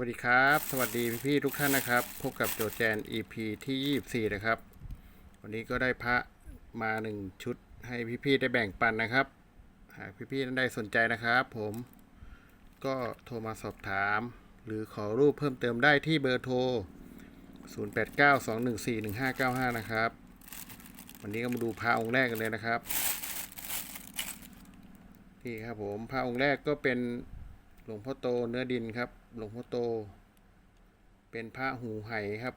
วัสดีครับ สวัสดีพี่ๆทุกท่านนะครับ พบกับโจแจน EP ที่ 24 นะครับ วันนี้ก็ได้พระมาหนึ่งชุดให้พี่ๆได้แบ่งปันนะครับ หากพี่ๆท่านใดสนใจนะครับ ผมก็โทรมาสอบถาม หรือขอรูปเพิ่มเติมได้ที่เบอร์โทร 0892141595 นะครับ วันนี้ก็มาดูพระองค์แรกกันเลยนะครับนี่ครับผมพระองค์แรกก็เป็นหลวงพ่อโตเนื้อดินครับ หลวงพ่อโต เป็นพระหูไหครับ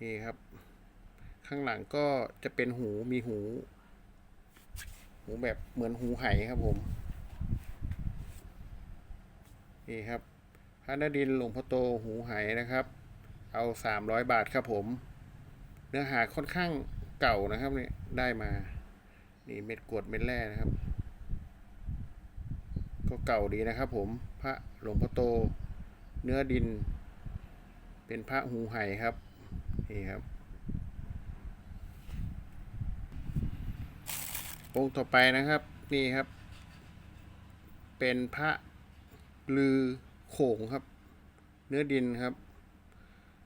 นี่ครับ ข้างหลังก็จะเป็นหูมีหู หูแบบเหมือนหูไหครับผม นี่ครับ พระนดินหลวงพ่อโตหูไหนะครับ เอาสามร้อยบาทครับผม เนื้อหาค่อนข้างเก่านะครับเนี่ยได้มา นี่เม็ดกวดเม็ดแร่นะครับ ก็เก่าดีนะครับผมพระหลวงพ่อโต เนื้อดิน เป็นพระหูไหครับนี่ครับ องค์ต่อไปนะครับนี่ครับ เป็นพระลือโขงครับ เนื้อดินครับ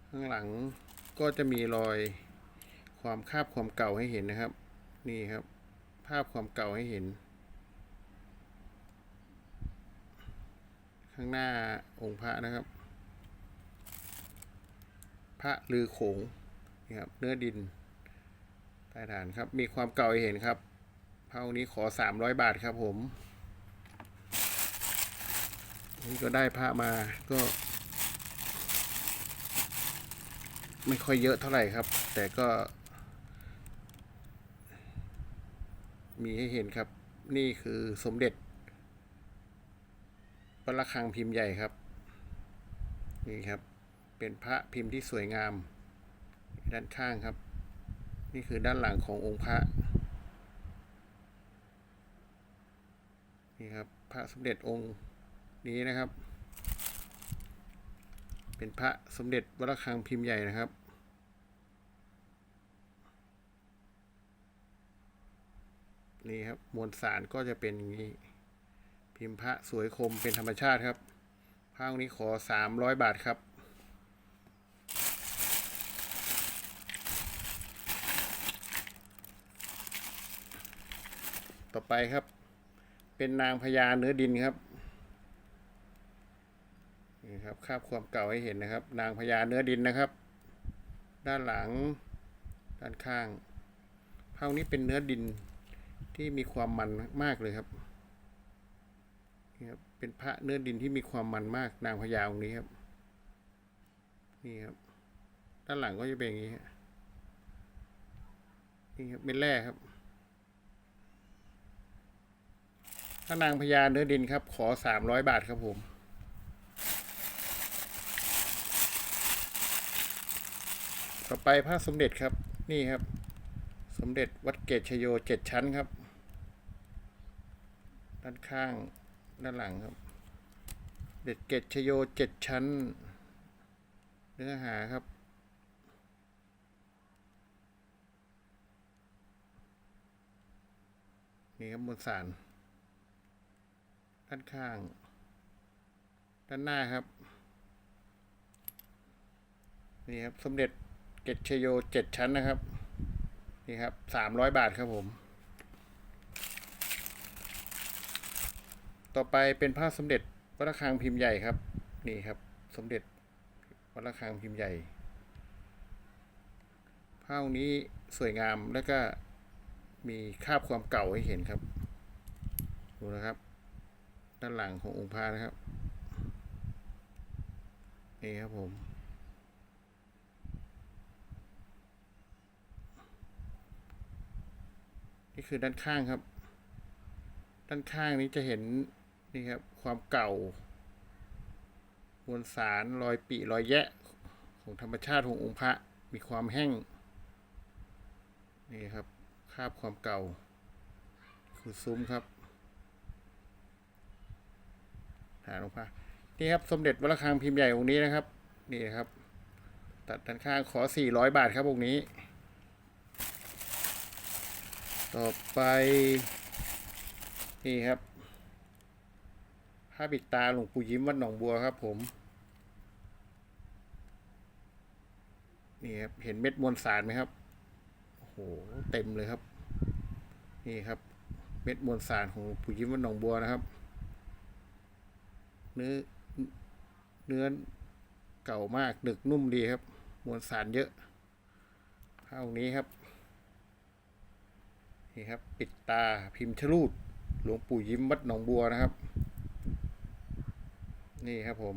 ข้างหลังก็จะมีรอยความคาบความเก่าให้เห็นนะครับ นี่ครับ ภาพความเก่าให้เห็น ข้างหน้าองค์พระนะครับ พระลือโขงนี่ครับเนื้อดินใต้ฐานครับ มีความเก่าให้เห็นครับพระองค์นี้ขอสามร้อยบาทครับผมนี่ก็ได้พระมาก็ ไม่ค่อยเยอะเท่าไหร่ครับ แต่ก็ มีให้เห็นครับ นี่คือสมเด็จ พระระฆังพิมพ์ใหญ่ครับ นี่ครับ เป็นพระพิมพ์ที่สวยงาม ด้านข้างครับ นี่คือด้านหลังขององค์พระ นี่ครับ พระสมเด็จองค์นี้นะครับ เป็นพระสมเด็จวัดระฆังพิมพ์ใหญ่นะครับนี่ครับมวลสารก็จะเป็นอย่างนี้ พิมพ์พระสวยคมเป็นธรรมชาติครับพระองค์นี้ขอสามร้อยบาทครับต่อไปครับ เป็นนางพญาเนื้อดินครับนี่ครับคาบความเก่าให้เห็นนะครับ นางพญาเนื้อดินนะครับ ด้านหลังด้านข้างพระองค์นี้เป็นเนื้อดินที่มีความมันมากเลยครับ นี่ครับเป็นพระเนื้อดินที่มีความมันมากนางพญาองค์นี้ครับ นี่ครับ ด้านหลังก็จะเป็นอย่างนี้ฮะนี่ครับเป็นแร่ครับถ้านางพญาเนื้อดินครับ ขอสามร้อยบาทครับผมต่อไปพระสมเด็จครับ นี่ครับ สมเด็จวัดเกตชโยเจ็ดชั้นครับ ด้านข้าง ด้านหลังครับ เด็ดเกตชโยเจ็ดชั้น เนื้อหาครับ นี่ครับมวลสาร ด้านข้าง ด้านหน้าครับ นี่ครับ สมเด็จเกตชโยเจ็ดชั้นนะครับ นี่ครับสามร้อยบาทครับผม ต่อไปเป็นผ้าสมเด็จวัดระฆังพิมพ์ใหญ่ครับ นี่ครับ สมเด็จวัดระฆังพิมพ์ใหญ่ผ้าองนี้สวยงามแล้วก็มีคาบความเก่าให้เห็นครับ ดูนะครับ ด้านหลังขององค์พระนะครับ นี่ครับผมนี่คือด้านข้างครับ ด้านข้างนี้จะเห็น นี่ครับ ความเก่ามวลสารรอยปีรอยแยะ ของธรรมชาติขององค์พระมีความแห้งนี่ครับคาบความเก่า คือซุ้มครับฐานองค์พระนี่ครับสมเด็จวัดระฆังพิมพ์ใหญ่องค์นี้นะครับ นี่ครับ ตัดด้านข้างขอ 400 บาทครับองค์นี้ ต่อไป นี่ครับ พผ้าปิดตาหลวงปู่ยิ้มวัดหนองบัวครับผม นี่ครับ เห็นเม็ดมวลสารไหมครับ โอ้โห เต็มเลยครับ นี่ครับ เม็ดมวลสารของปู่ยิ้มวัดหนองบัวนะครับ เนื้อ เนื้อเก่ามากหนึกนุ่มดีครับ มวลสารเยอะเท่านี้ครับ นี่ครับ ปิดตาพิมพ์ชรูดหลวงปู่ยิ้มวัดหนองบัวนะครับ นี่ครับผม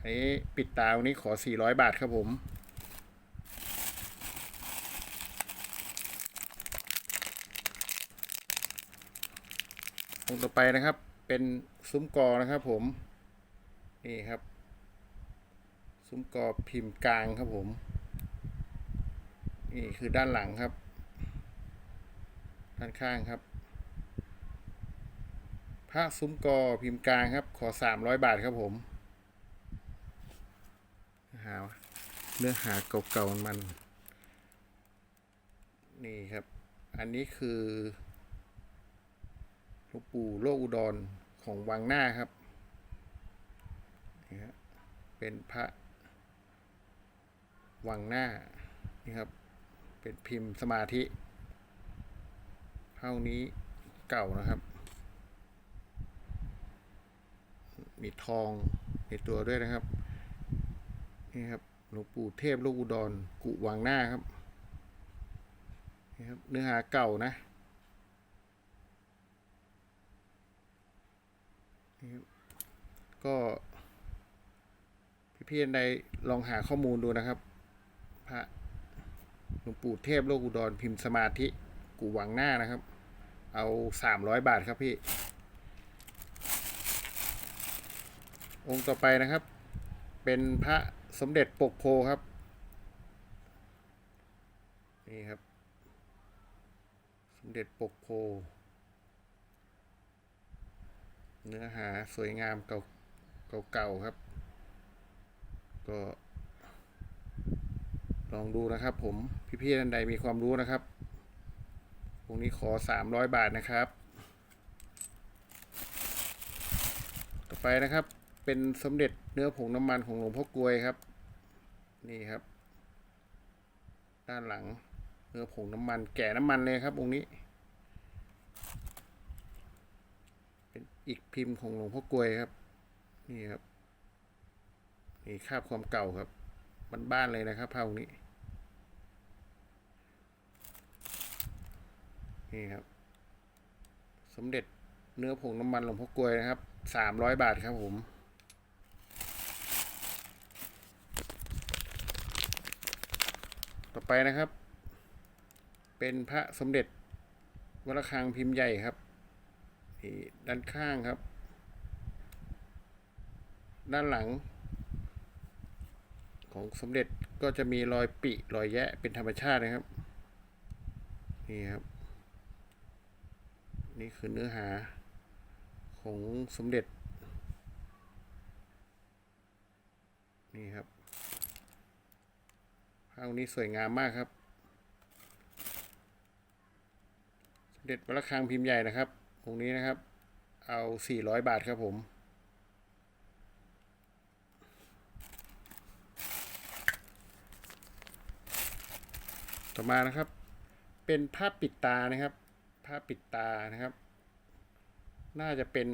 อันนี้ปิดตาวันนี้ขอ 400 บาทครับผมองต่อไปนะครับ เป็นซุ้มกอนะครับผม นี่ครับ ซุ้มกอพิมพ์กลางครับผม นี่คือด้านหลังครับ ด้านข้างครับ ผ้าซุ้มกอพิมพ์กลางครับ ขอสามร้อยบาทครับผมหาเนื้อหาเก่าๆมัน นี่ครับ อันนี้คือลวงปู่โลกอุดรของวังหน้าครับนี่ครับเป็นพระวังหน้านี่ครับ เป็นพิมพ์สมาธิเท่านี้เก่านะครับ มีทองในตัวด้วยนะครับนี่ครับหลวงปู่เทพโลกอุดรกุวังหน้าครับนี่ครับเนื้อหาเก่านะนี่ครับก็พี่ๆใดลองหาข้อมูลดูนะครับพระหลวงปู่เทพโลกอุดรพิมพ์สมาธิกุวังหน้านะครับ เอาสามร้อยบาทครับพี่ องค์ต่อไปนะครับ เป็นพระสมเด็จปกโพครับ นี่ครับ สมเด็จปกโพ เนื้อหาสวยงามเก่าเก่าๆครับ ก็ ลองดูนะครับผม พี่ๆท่านใดมีความรู้นะครับองค์นี้ขอสามร้อยบาทนะครับ ต่อไปนะครับ เป็นสมเด็จเนื้อผงน้ำมันของหลวงพ่อกลวยครับ นี่ครับ ด้านหลังเนื้อผงน้ำมัน แก่น้ำมันเลยครับองค์นี้ เป็นอีกพิมพ์ของหลวงพ่อกลวยครับ นี่ครับนี่คาบความเก่าครับบ้านๆเลยนะครับผ้าองค์นี้ นี่ครับ สมเด็จเนื้อผงน้ำมันหลวงพ่อกลวยนะครับสามร้อยบาทครับผม ต่อไปนะครับ เป็นพระสมเด็จวระฆังพิมพ์ใหญ่ครับนี่ด้านข้างครับ ด้านหลัง ของสมเด็จก็จะมีรอยปิรอยแยะเป็นธรรมชาตินะครับ นี่ครับ นี่คือเนื้อหาของสมเด็จ นี่ครับภาพนี้สวยงามมากครับ สมเด็จวัดระฆังพิมพ์ใหญ่นะครับองค์นี้นะครับ เอา 400 บาทครับผมต่อมานะครับ เป็นภาพปิดตานะครับภาพปิดตานะครับ น่าจะเป็น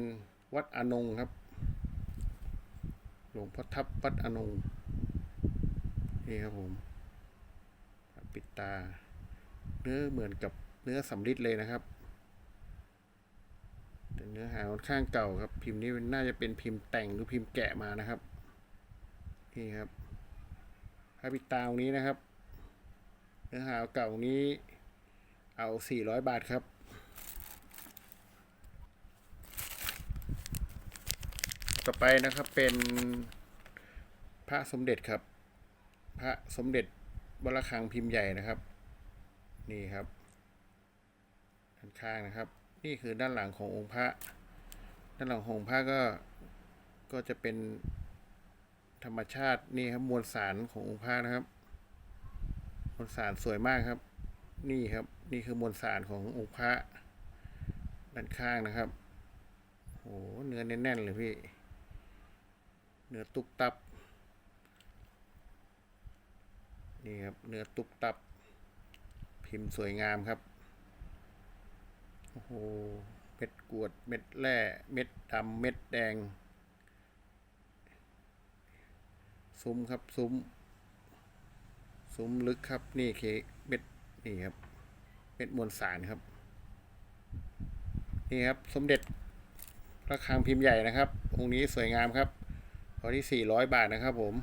วัดอนงครับ หลวงพ่อทับวัดอนงนี่ครับผม ปิดตา เนื้อเหมือนกับเนื้อสำริดเลยนะครับ แต่เนื้อหาค่อนข้างเก่าครับ พิมพ์นี้น่าจะเป็นพิมพ์แต่งหรือพิมพ์แกะมานะครับ นี่ครับภาพปิดตาตรงนี้นะครับ เนื้อหาเก่านี้เอา 400 บาทครับต่อไปนะครับเป็นพระสมเด็จครับ พระสมเด็จ วรคังพิมพ์ใหญ่นะครับ นี่ครับด้านข้างนะครับ นี่คือด้านหลังขององค์พระ ด้านหลังขององค์พระก็ก็จะเป็นธรรมชาตินี่ครับมวลสารขององค์พระนะครับ มวลสารสวยมากครับ นี่ครับนี่คือมวลสารขององค์พระด้านข้างนะครับโอ้เนื้อแน่นๆเลยพี่ เนื้อตุบตับ นี่ครับเนื้อตุบตับ พิมพ์สวยงามครับ โอ้โห เม็ดกวด เม็ดแร่ เม็ดดำเม็ดแดง ซุ้มครับซุ้ม ซุ้มลึกครับ นี่เคเม็ดนี่ครับ เม็ดมวลสารครับ นี่ครับสมเด็จพระฆังพิมพ์ใหญ่นะครับ องค์นี้สวยงามครับพอที่ 400 บาทนะครับผม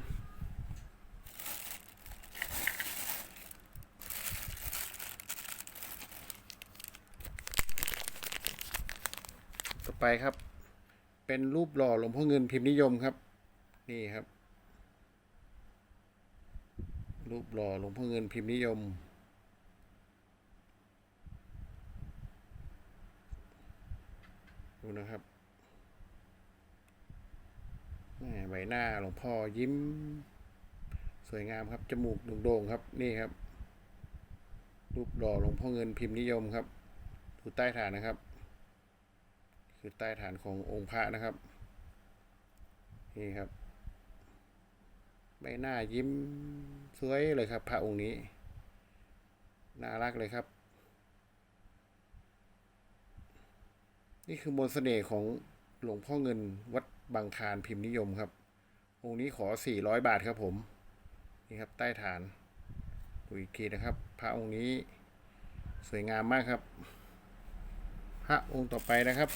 ไปครับ เป็นรูปหล่อหลวงพ่อเงินพิมพ์นิยมครับ นี่ครับ รูปหล่อหลวงพ่อเงินพิมพ์นิยม ดูนะครับใบหน้าหลวงพ่อยิ้ม สวยงามครับ จมูกโด่งๆครับ นี่ครับ รูปหล่อหลวงพ่อเงินพิมพ์นิยมครับดูใต้ฐานนะครับ คือใต้ฐานขององค์พระนะครับ นี่ครับ ใบหน้ายิ้มสวยเลยครับ พระองค์นี้ น่ารักเลยครับ นี่คือมนต์เสน่ห์ของหลวงพ่อเงินวัดบางคานพิมพ์นิยมครับ องค์นี้ขอ 400 บาทครับผม นี่ครับ ใต้ฐานดูอีกทีนะครับ พระองค์นี้สวยงามมากครับ พระองค์ต่อไปนะครับ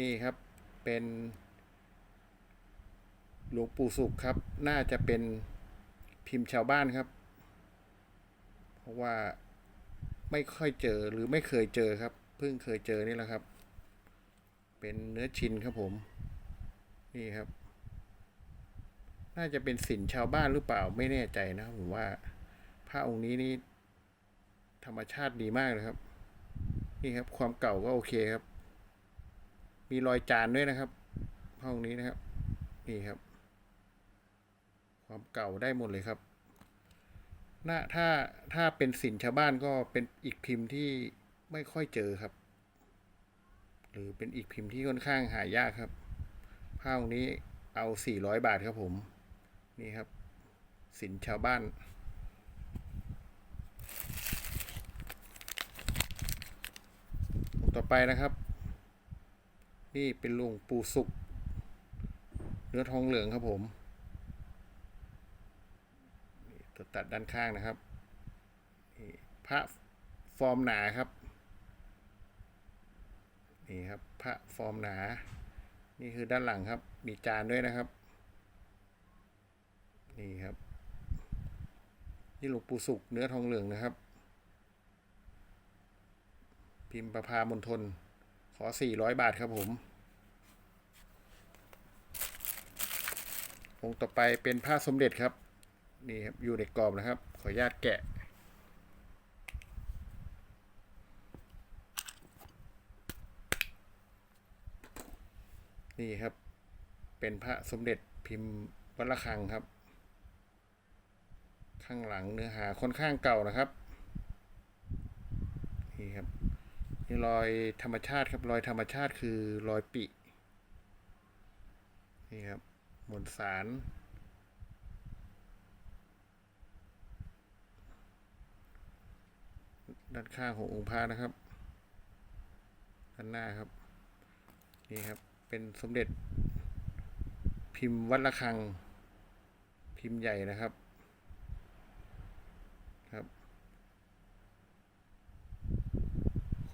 นี่ครับเป็นหลวงปู่สุขครับ น่าจะเป็นพิมพ์ชาวบ้านครับ เพราะว่าไม่ค่อยเจอหรือไม่เคยเจอครับ เพิ่งเคยเจอนี่แหละครับ เป็นเนื้อชินครับผม นี่ครับ น่าจะเป็นสินชาวบ้านหรือเปล่าไม่แน่ใจนะผมว่าพระองค์นี้นี่ธรรมชาติดีมากเลยครับ นี่ครับ ความเก่าก็โอเคครับ มีรอยจานด้วยนะครับพระองนี้นะครับ นี่ครับ ความเก่าได้หมดเลยครับน่าถ้าถ้าเป็นสินชาวบ้านก็เป็นอีกพิมพ์ที่ไม่ค่อยเจอครับ หรือเป็นอีกพิมพ์ที่ค่อนข้างหายากครับผ้าองนี้เอา 400 บาทครับผม นี่ครับ สินชาวบ้าน องค์ ต่อไปนะครับ นี่เป็นหลวงปู่สุกเนื้อทองเหลืองครับผมนี่ตัวตัดด้านข้างนะครับนี่พระฟอร์มหนาครับ นี่ครับพระฟอร์มหนา นี่คือด้านหลังครับ มีจานด้วยนะครับ นี่ครับ นี่หลวงปู่สุกเนื้อทองเหลืองนะครับ พิมพ์ประพามณฑลขอ 400 บาทครับผมองค์ต่อไปเป็นผ้าสมเด็จครับ นี่ครับ อยู่ในกรอบนะครับ ขออนุญาตแกะ นี่ครับ เป็นพระสมเด็จพิมพ์วัดระฆังครับ ข้างหลังเนื้อหาค่อนข้างเก่านะครับ นี่ครับ นี่รอยธรรมชาติครับ รอยธรรมชาติคือรอยปิ นี่ครับมวลสาร ด้านข้างขององค์พระนะครับ ด้านหน้าครับ นี่ครับ เป็นสมเด็จพิมพ์วัดระฆัง พิมพ์ใหญ่นะครับครับ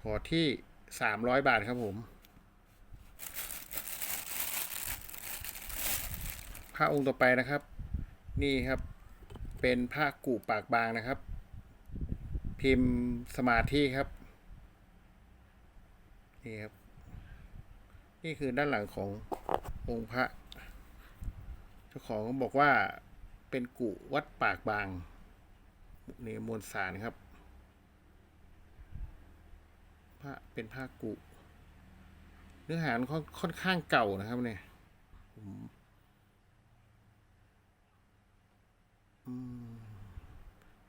ขอที่สามร้อยบาทครับผมพระองค์ต่อไปนะครับ นี่ครับเป็นพระกู่ปากบางนะครับ พิมพ์สมาธิครับนี่ครับ นี่คือด้านหลังขององค์พระเจ้าของบอกว่าเป็นกุวัดปากบางนี่มวลสารครับ พระเป็นผ้ากุ เนื้อหาค่อนค่อนข้างเก่านะครับเนี่ยผม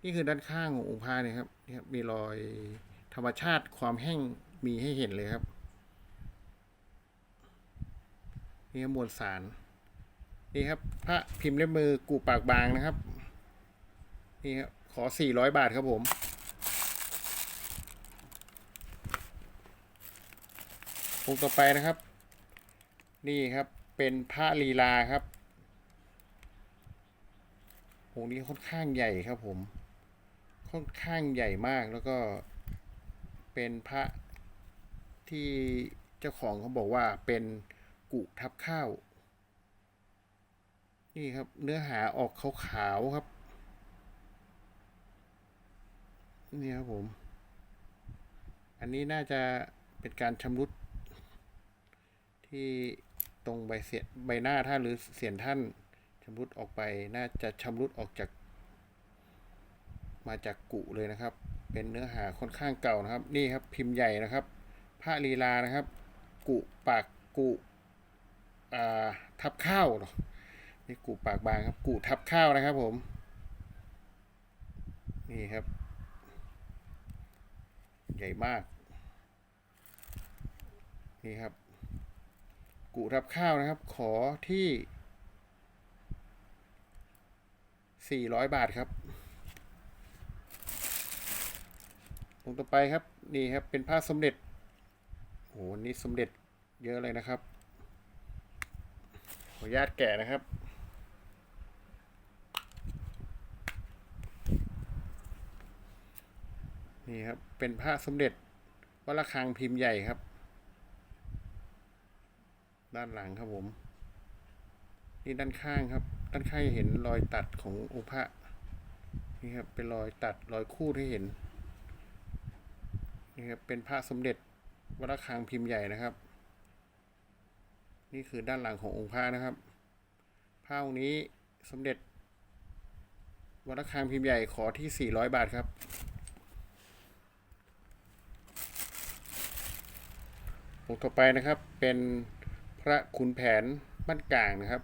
นี่คือด้านข้างขององค์พระเนี่ยครับนี่ครับ มีรอยธรรมชาติความแห้งมีให้เห็นเลยครับนี่ครับมวลสาร นี่ครับ พระพิมพ์เล่มมือกูปากบางนะครับ นี่ครับ ขอ400บาทครับผม องค์ต่อไปนะครับ นี่ครับเป็นพระลีลาครับองค์นี้ค่อนข้างใหญ่ครับผม ค่อนข้างใหญ่มากแล้วก็เป็นพระที่เจ้าของเขาบอกว่าเป็นกุทับข้าว นี่ครับเนื้อหาออกขาวๆครับ นี่ครับผม อันนี้น่าจะเป็นการชำรุด ที่ตรงใบเสียใบหน้าท่านหรือเสียนท่านชำรุดออกไปน่าจะชำรุดออกจาก มาจากกุเลยนะครับ เป็นเนื้อหาค่อนข้างเก่านะครับ นี่ครับพิมพ์ใหญ่นะครับผ้าลีลานะครับ กุปากกุทับข้าวเนาะนี่กุปากบางครับกุทับข้าวนะครับผม นี่ครับ ใหญ่มาก นี่ครับ กุทับข้าวนะครับ ขอที่ 400 บาทครับองต่อไปครับ นี่ครับ เป็นผ้าสมเด็จโอ้โหนี่สมเด็จเยอะเลยนะครับ ขออนุญาตแกะนะครับ นี่ครับ เป็นผ้าสมเด็จวัดระฆังพิมพ์ใหญ่ครับ ด้านหลังครับผม นี่ด้านข้างครับ ด้านข้างเห็นรอยตัดขององค์พระนี่ครับเป็นรอยตัดรอยคูดให้เห็นนี่ครับเป็นพระสมเด็จวัดระฆังพิมพ์ใหญ่นะครับ นี่คือด้านหลังขององค์พระนะครับผ้าองค์นี้สมเด็จวัดระฆังพิมพ์ใหญ่ขอที่ 400 บาทครับ องค์ต่อไปนะครับเป็น พระขุนแผนบ้านกลางนะครับ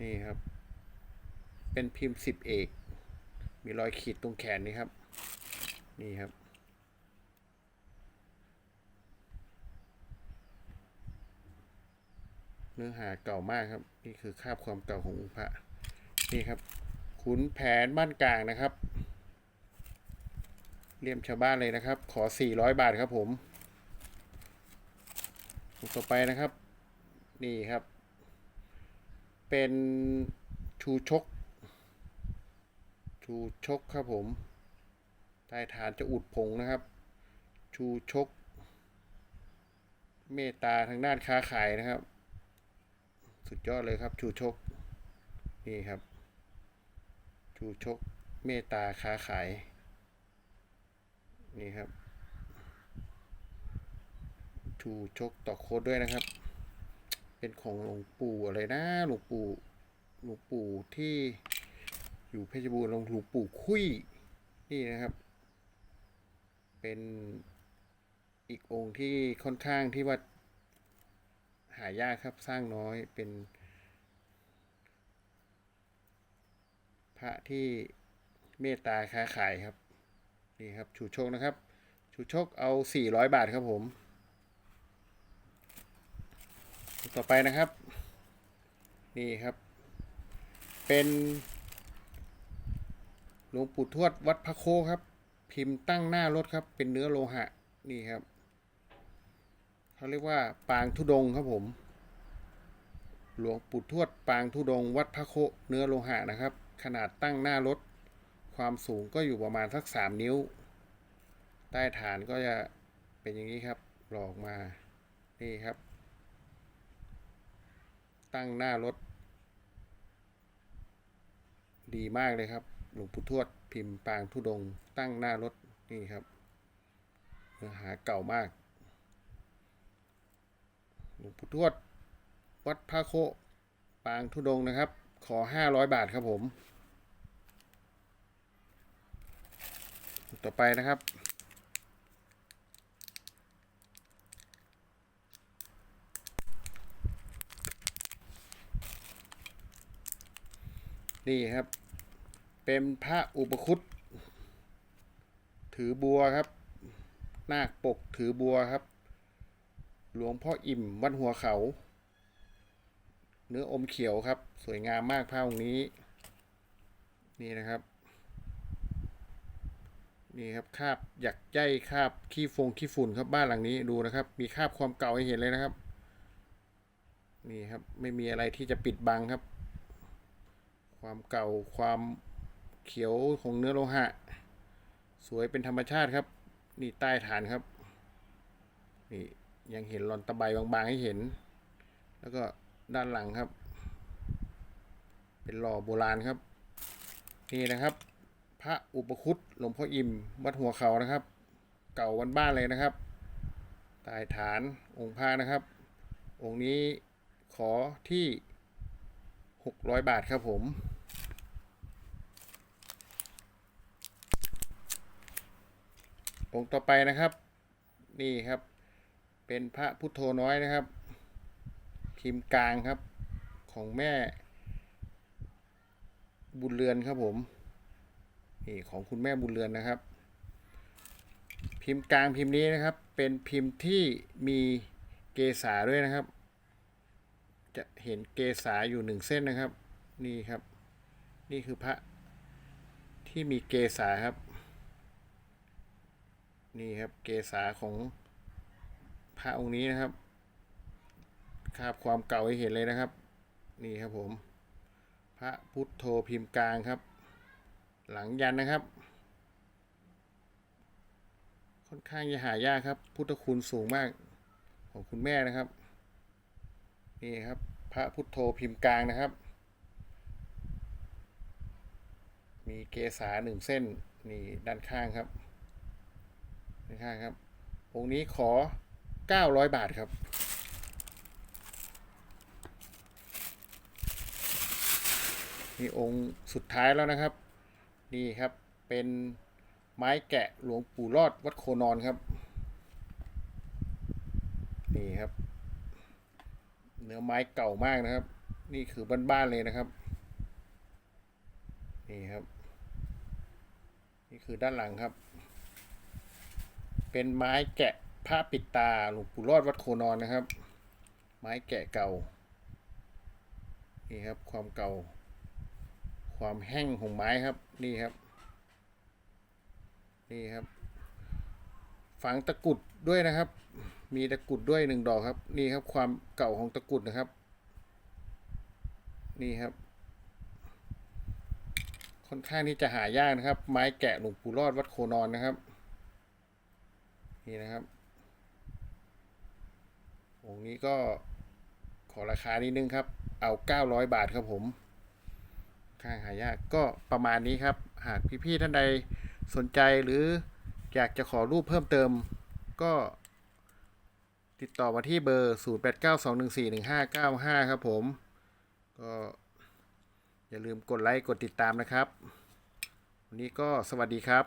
นี่ครับ เป็นพิมพ์สิบเอก มีรอยขีดตรงแขนนี่ครับ นี่ครับ เนื้อหาเก่ามากครับ นี่คือคาบความเก่าขององค์พระ นี่ครับ ขุนแผนบ้านกลางนะครับเลี่ยมชาวบ้านเลยนะครับ ขอ 400 บาทครับผม ต่อไปนะครับ นี่ครับ เป็นชูชก ชูชกครับผมใต้ฐานจะอุดผงนะครับ ชูชก เมตตาทางด้านค้าขายนะครับ สุดยอดเลยครับ ชูชก นี่ครับ ชูชก เมตตาค้าขาย นี่ครับ ชูชกต่อโคดด้วยนะครับ เป็นของหลวงปู่อะไรนะหลวงปู่หลวงปู่ที่อยู่เพชรบูรณ์หลวงปู่คุยนี่นะครับ เป็นอีกองค์ที่ค่อนข้างที่ว่าหายากครับสร้างน้อยเป็น พระที่เมตตาค้าขายครับ นี่ครับ ชูโชคนะครับ ชูโชคเอา 400 บาทครับผม ต่อไปนะครับ นี่ครับ เป็นหลวงปู่ทวดวัดพระโคครับ พิมพ์ตั้งหน้ารถครับ เป็นเนื้อโลหะนี่ครับเขาเรียกว่าปางทุดงครับผม หลวงปู่ทวดปางทุดง วัดพระโคเนื้อโลหะนะครับ ขนาดตั้งหน้ารถ ความสูงก็อยู่ประมาณสักสามนิ้ว ใต้ฐานก็จะเป็นอย่างนี้ครับหลอกมา นี่ครับ ตั้งหน้ารถ ดีมากเลยครับ หลวงปู่ทวดพิมพ์ปางทุดง ตั้งหน้ารถนี่ครับเนื้อหาเก่ามาก หลวงปู่ทวด วัดพระโคปางทุดงนะครับ ขอห้าร้อยบาทครับผม ต่อไปนะครับ นี่ครับ เป็นพระอุปคุตถือบัวครับนาคปกถือบัวครับ หลวงพ่ออิ่มวัดหัวเขา เนื้ออมเขียวครับ สวยงามมากผ้าองค์นี้ นี่นะครับ นี่ครับคาบหยักใยคาบขี้ฟงขี้ฝุ่นครับบ้านหลังนี้ดูนะครับ มีคาบความเก่าให้เห็นเลยนะครับ นี่ครับไม่มีอะไรที่จะปิดบังครับ ความเก่าความเขียวของเนื้อโลหะ สวยเป็นธรรมชาติครับ นี่ใต้ฐานครับ นี่ยังเห็นรอนตะไบบางๆให้เห็น แล้วก็ด้านหลังครับ เป็นหล่อโบราณครับ นี่นะครับ พระอุปคุตหลวงพ่ออิ่มวัดหัวเขานะครับ เก่าวันบ้านเลยนะครับใต้ฐานองค์พระนะครับ องค์นี้ขอที่ 600 บาทครับผมองค์ต่อไปนะครับ นี่ครับ เป็นพระพุทโธน้อยนะครับ พิมพ์กลางครับของแม่ บุญเรือนครับผมนี่ของคุณแม่บุญเรือนนะครับ พิมพ์กลางพิมพ์นี้นะครับ เป็นพิมพ์ที่มีเกษาด้วยนะครับ จะเห็นเกษาอยู่หนึ่งเส้นนะครับ นี่ครับ นี่คือพระที่มีเกษาครับ นี่ครับเกษาของพระองค์นี้นะครับคาบความเก่าให้เห็นเลยนะครับ นี่ครับผม พระพุทโธพิมพ์กลางครับ หลังยันนะครับ ค่อนข้างจะหายากครับ พุทธคุณสูงมากของคุณแม่นะครับ นี่ครับ พระพุทโธพิมพ์กลางนะครับ มีเกษาหนึ่งเส้นนี่ด้านข้างครับด้านข้างครับองค์นี้ขอ 900 บาทครับนี่องค์สุดท้ายแล้วนะครับ นี่ครับเป็นไม้แกะหลวงปู่รอดวัดโคนอนครับ นี่ครับ เนื้อไม้เก่ามากนะครับ นี่คือบ้านๆเลยนะครับ นี่ครับ นี่คือด้านหลังครับ เป็นไม้แกะผ้าปิดตาหลวงปู่รอดวัดโคนอนนะครับ ไม้แกะเก่า นี่ครับความเก่า ความแห้งของไม้ครับ นี่ครับ นี่ครับ ฝังตะกุดด้วยนะครับ มีตะกุดด้วยหนึ่งดอกครับ นี่ครับความเก่าของตะกุดนะครับ นี่ครับ ค่อนข้างที่จะหายากนะครับ ไม้แกะหลวงปู่รอดวัดโคนอนนะครับ นี่นะครับองค์นี้ก็ขอราคานิดนึงครับ เอา 900 บาทครับผมข้างหายากก็ประมาณนี้ครับ หากพี่ๆท่านใดสนใจหรืออยากจะขอรูปเพิ่มเติมก็ ติดต่อมาที่เบอร์ 0892141595 ครับผม ก็อย่าลืมกดไลค์ กดติดตามนะครับ วันนี้ก็สวัสดีครับ